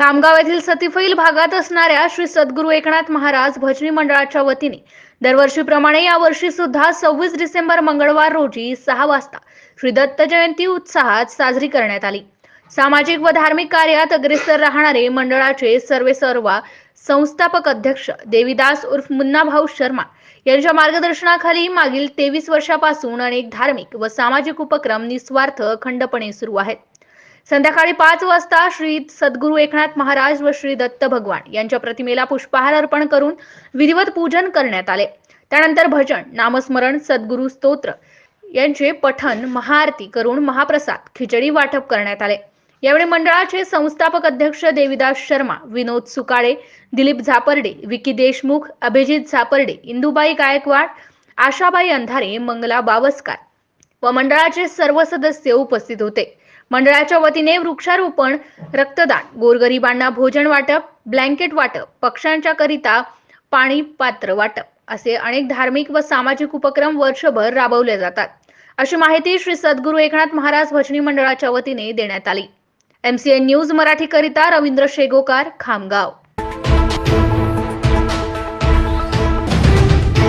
खामगाव येथील सतीफैल भागात असणाऱ्या श्री सद्गुरू एकनाथ महाराज भजनी मंडळाच्या वतीने दरवर्षीप्रमाणे यावर्षी सुद्धा सव्वीस डिसेंबर मंगळवार रोजी सहा वाजता श्री दत्त जयंती उत्साहात साजरी करण्यात आली. सामाजिक व धार्मिक कार्यात अग्रेसर राहणारे मंडळाचे सर्वे सर्वा संस्थापक अध्यक्ष देवीदास उर्फ मुन्नाभाऊ शर्मा यांच्या मार्गदर्शनाखाली मागील तेवीस वर्षापासून अनेक धार्मिक व सामाजिक उपक्रम निस्वार्थ अखंडपणे सुरू आहेत. संध्याकाळी पाच वाजता श्री सद्गुरू एकनाथ महाराज व श्री दत्त भगवान यांच्या प्रतिमेला पुष्पहार अर्पण करून विधिवत पूजन करण्यात आले. त्यानंतर भजन नामस्मरण सद्गुरू स्तोत्र यांचे पठन महाआरती करून महाप्रसाद खिचडी वाटप करण्यात आले. यावेळी मंडळाचे संस्थापक अध्यक्ष देविदास शर्मा विनोद सुकाळे दिलीप झापर्डे विकी देशमुख अभिजित झापर्डे इंदुबाई गायकवाड आशाबाई अंधारे मंगला बावस्कार व मंडळाचे सर्व सदस्य उपस्थित होते. मंडळाच्या वतीने वृक्षारोपण रक्तदान गोरगरिबांना भोजन वाटप ब्लँकेट वाटप पक्ष्यांच्या करिता पाणी पात्र वाटप असे अनेक धार्मिक व सामाजिक उपक्रम वर्षभर राबवले जातात. अशी माहिती श्री सद्गुरू एकनाथ महाराज भजनी मंडळाच्या वतीने देण्यात आली. एमसीएन न्यूज मराठी करिता रवींद्र शेगोकार खामगाव.